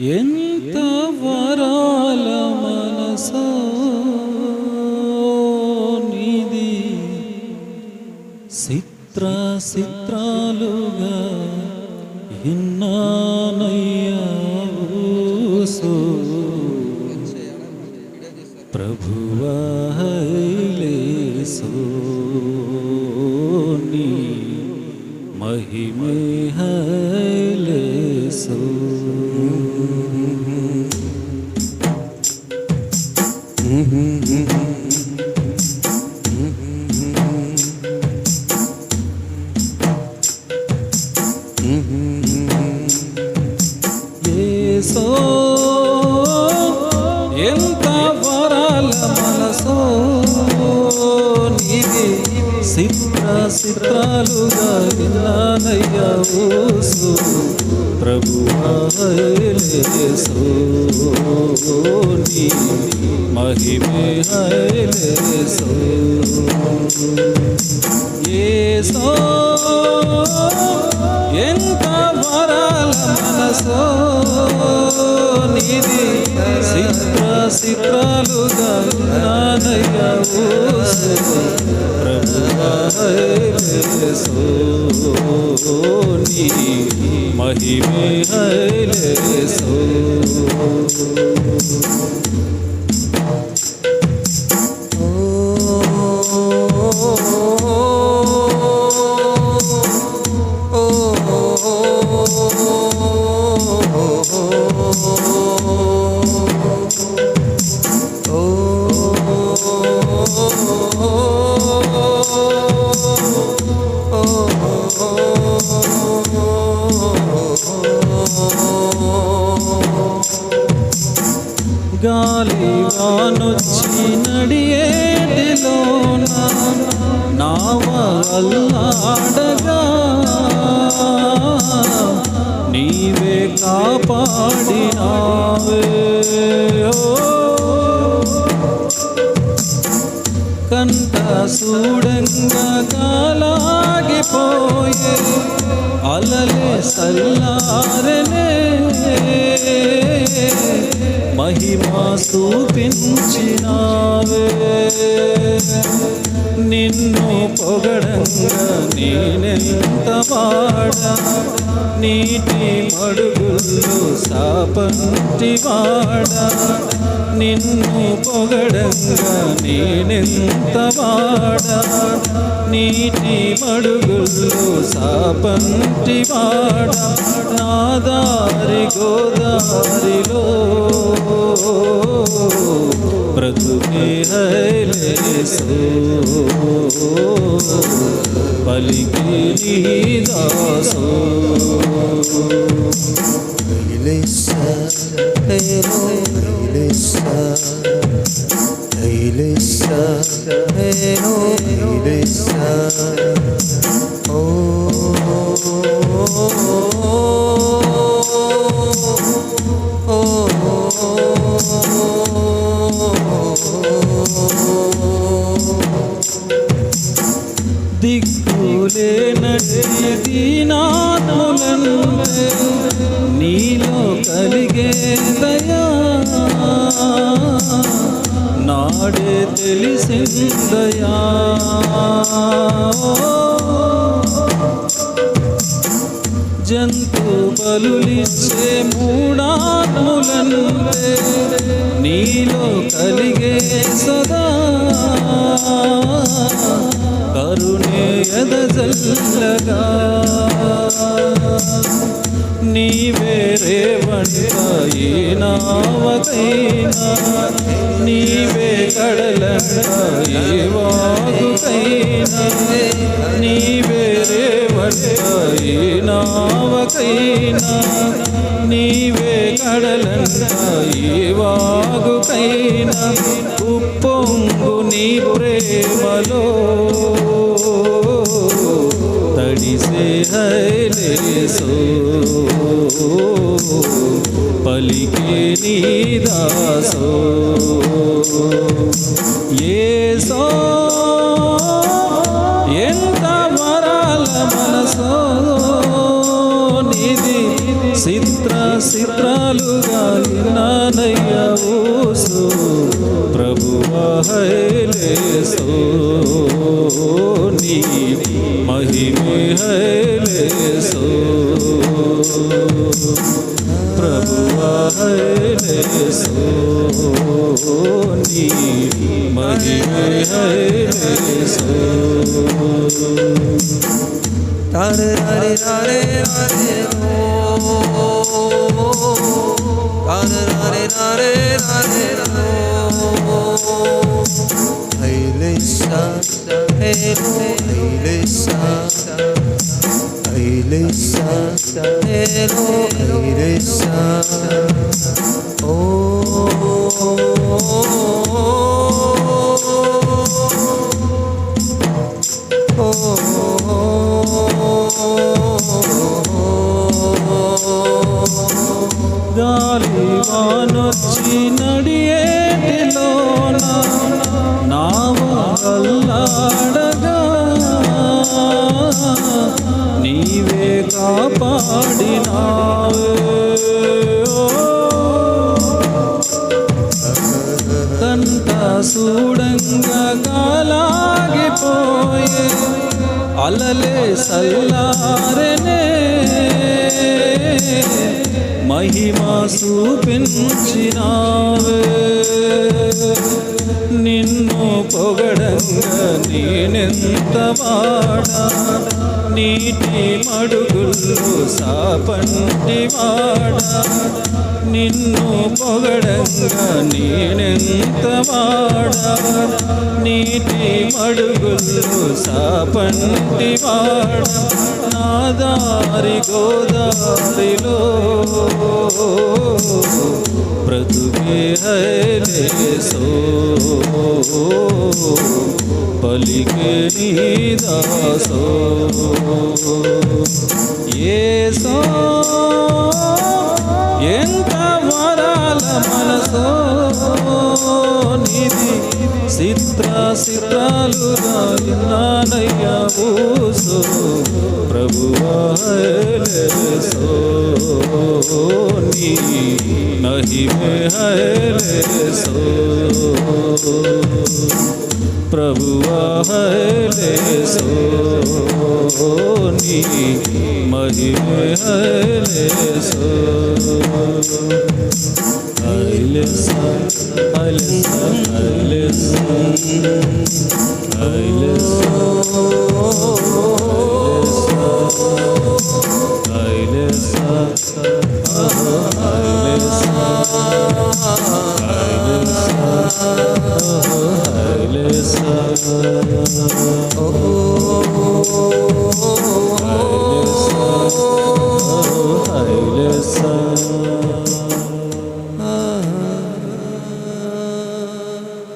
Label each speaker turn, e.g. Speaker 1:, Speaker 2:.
Speaker 1: ఎంత వరాల మనసో నిధి చిత్ర చిత్రాలుగా ఇన్నానయ్యా ఊసు. ప్రభువా హైలేసో మహిమే హైలేసో. ఏసో ఎంత వరాల మనసో నీది చిత్ర చిత్రాలుగా విన్నానయ్యా ఊసు ప్రభువాసు నీ మహిమే హైలేసో ఏసో ఎంత వరాల మనసో. నిధి చిత్ర చిత్రాలుగా నానయ్య ప్రభువాసు నీ మహిమే హైలేసో గాలి వానొచ్చి నడియేటిలోన నావ అల్లాడగా నీవే కాపాడినావే. చూడంగా కాలాగిపోయే అలలే సల్లారనే మహిమా చూపించినావే. నిన్ను పొగడంగా నేనెంత వాడా? నీటి మడుగుల్లో సాపంటి వాడా? నిన్ను పొగడంగా నేనెంత వాడా? నీటి మడుగుల్లో సాపంటి వాడ? నాదారి గోదారిలో బ్రతుకే పలికి దాసో.
Speaker 2: Elisa, Elo, Elisa.
Speaker 1: దిక్కులేనట్టి దీనాత్ములంటే నీలో కలిగే దయా తెలిసిందయా? జంతు బలులిచ్చే మూడాత్ములంటే నీలో కలిగే సదా. కరుణే ఎదజల్లగా నీవే రేవంట ఏ నీవే కడలంట ఏ వాగుకైనా నీవే రేవంట నీవే కడలంట వాగుకైనా ఉప్పొంగు నీ ప్రేమలో. పలికే నీదాసో ఏసో ఎంత వరాల మనసో. నిధి చిత్ర చిత్రాలుగా నానయ్య ఊసు నీ మహిమే హైలేసో. ప్రభువా హైలేసో నీ మహిమే Hare
Speaker 2: Hare Hare Hare Hare Hare Hare Hare Hayleysa Hayleysa Hayleysa oh, Oh Oh హైలేసా హేలో హైలేసా ఓ
Speaker 1: గాలి వానొచ్చి నడియేటిలోన నావల్లాడగా నీవే కాపాడినావే ఓ. కంట చూడంగా కాలాగిపోయే అలలే సల్లారనే. మహిమా చూపించినావే. నిన్ను పొగడంగా నేనెంత వాడా? నీటి మడుగుల్లో సాపంటి వాడా? నిన్ను పొగడంగా నేనెంత వాడా? నీటి మడుగులు సాపంటి వాడా? నా దారి గోదారిలో బ్రతుకే హైలేసో. పలికే నీదాసో ఏ సో మనసో నిధి చిత్ర చిత్రాలుగా నానయ్య ఊసో. ప్రభువా హైలేసో నీ. మహిమే హైలేసో ప్రభువా నీ. మహిమే హైలేసో హైలేసో